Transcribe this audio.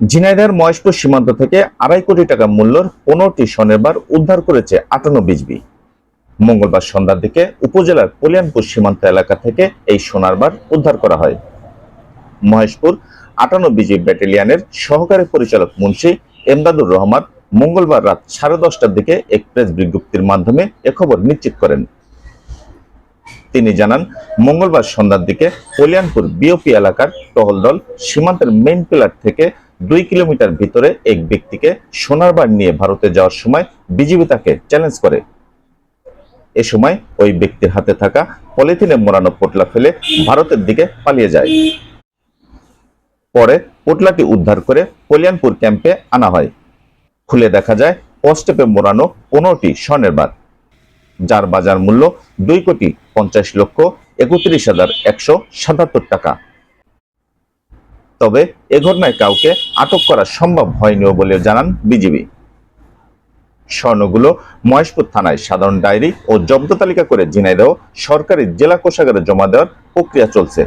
ঝিনাইদহের মহেশপুর সীমান্ত থেকে আড়াই কোটি টাকা মূল্যর পনেরোটি স্বর্ণের বার উদ্ধার করেছে আটান্ন বিজবি। মঙ্গলবার সন্ধ্যার দিকে উপজেলার কল্যাণপুর সীমান্ত এলাকা থেকে এই সোনার বার উদ্ধার করা হয়। মহেশপুর আটান্ন বিজি ব্যাটালিয়নের সহকারী পরিচালক মুন্সি এমদাদুর রহমান মঙ্গলবার রাত সাড়ে দশটার দিকে এক প্রেস বিজ্ঞপ্তির মাধ্যমে এ খবর নিশ্চিত করেন। তিনি জানান, মঙ্গলবার সন্ধ্যার দিকে কল্যাণপুর বিওপি এলাকার টহল দল সীমান্তের মেইন পিলার থেকে দুই কিলোমিটার ভিতরে এক ব্যক্তিকে সোনার বার নিয়ে ভারতে যাওয়ার সময় বিজিবি তাকে চ্যালেঞ্জ করে। এ সময় ওই ব্যক্তির হাতে থাকা পলিথিনে মোড়ানো পোটলা ফেলে ভারতের দিকে পালিয়ে যায়। পরে পোটলাটি উদ্ধার করে কল্যাণপুর ক্যাম্পে আনা হয়। খুলে দেখা যায় পোস্টেপে মোড়ানো পনেরোটি স্বর্ণের বার যার বাজার মূল্য দুই কোটি পঞ্চাশ লক্ষ একত্রিশ হাজার একশো সাতাত্তর টাকা। তবে এ ঘটনায় কাউকে আটক করা সম্ভব হয়নি বলে জানান বিজিবি। স্বর্ণগুলো মহেশপুর থানায় সাধারণ ডায়েরি ও জব্দ তালিকা করে ঝিনাইদহ সরকারি জেলা কোষাগারে জমা দেওয়ার প্রক্রিয়া চলছে।